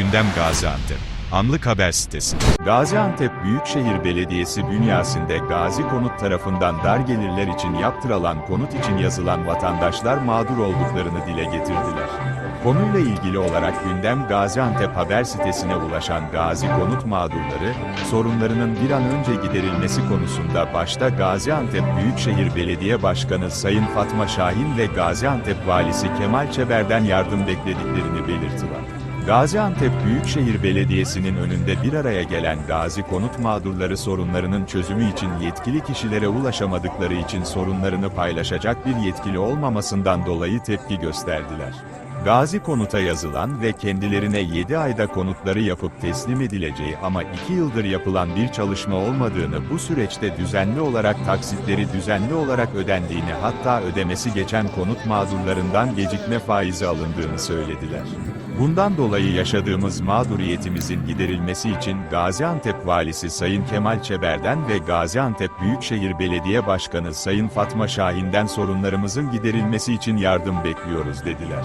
Gündem Gaziantep. Anlık Haber Sitesi. Gaziantep Büyükşehir Belediyesi bünyasinde Gazi Konut tarafından dar gelirler için yaptırılan konut için yazılan vatandaşlar mağdur olduklarını dile getirdiler. Konuyla ilgili olarak gündem Gaziantep haber sitesine ulaşan Gazi Konut mağdurları, sorunlarının bir an önce giderilmesi konusunda başta Gaziantep Büyükşehir Belediye Başkanı Sayın Fatma Şahin ve Gaziantep Valisi Kemal Çeber'den yardım beklediklerini belirttiler. Gaziantep Büyükşehir Belediyesi'nin önünde bir araya gelen Gazi konut mağdurları sorunlarının çözümü için yetkili kişilere ulaşamadıkları için sorunlarını paylaşacak bir yetkili olmamasından dolayı tepki gösterdiler. Gazi konuta yazılan ve kendilerine 7 ayda konutları yapıp teslim edileceği ama 2 yıldır yapılan bir çalışma olmadığını bu süreçte düzenli olarak taksitleri düzenli olarak ödendiğini hatta ödemesi geçen konut mağdurlarından gecikme faizi alındığını söylediler. Bundan dolayı yaşadığımız mağduriyetimizin giderilmesi için Gaziantep Valisi Sayın Kemal Çeber'den ve Gaziantep Büyükşehir Belediye Başkanı Sayın Fatma Şahin'den sorunlarımızın giderilmesi için yardım bekliyoruz dediler.